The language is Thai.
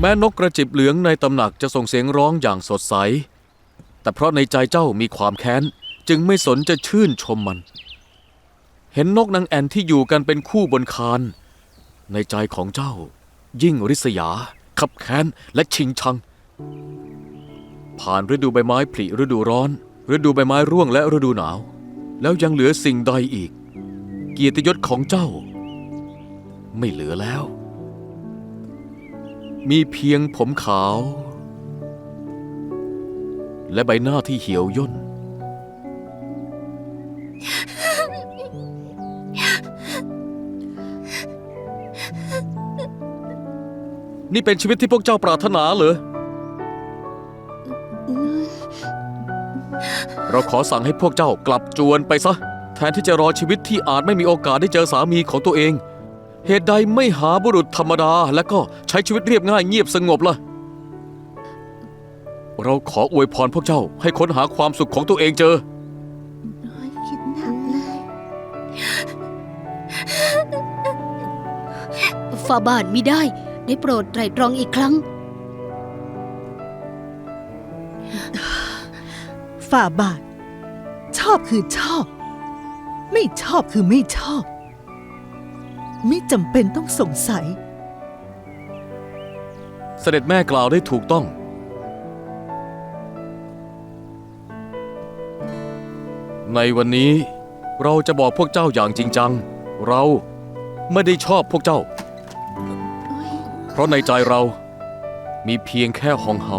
แม้นกกระจิบเหลืองในตำหนักจะส่งเสียงร้องอย่างสดใส แต่เพราะในใจเจ้ามีความแค้น จึงไม่สนจะชื่นชมมัน เห็นนกนางแอ่นที่อยู่กันเป็นคู่บนคาน ในใจของเจ้า ยิ่งริษยา ขับแค้นและชิงชัง ผ่านฤดูใบไม้ผลิฤดูร้อน ฤดูใบไม้ร่วงและฤดูหนาว แล้วยังเหลือสิ่งใดอีก เกียรติยศของเจ้า ไม่เหลือแล้ว มีเพียงผมขาว และใบหน้าที่เหี่ยวย่น นี่เป็นชีวิตที่พวกเจ้าปรารถนาเหรอ เราขอสั่งให้พวกเจ้ากลับจวนไปซะ แทนที่จะรอชีวิตที่อาจไม่มีโอกาสได้เจอสามีของตัวเอง เหตุใดไม่หาบุรุษธรรมดา และก็ใช้ชีวิตเรียบง่ายเงียบสงบล่ะ เราขออวยพรพวกเจ้าให้ค้นหาความสุขของตัวเองเจอคิดหนักเลยฝ่าบาทมิได้ ได้โปรดไตรตรองอีกครั้ง ฝ่าบาท ชอบคือชอบ ไม่ชอบคือไม่ชอบ ไม่จำเป็นต้องสงสัย เสด็จแม่กล่าวได้ถูกต้อง ในวันนี้เราจะบอกพวกเจ้าอย่างจริงจัง เราไม่ได้ชอบพวกเจ้า เพราะในใจเรามีเพียงแค่ฮองเฮา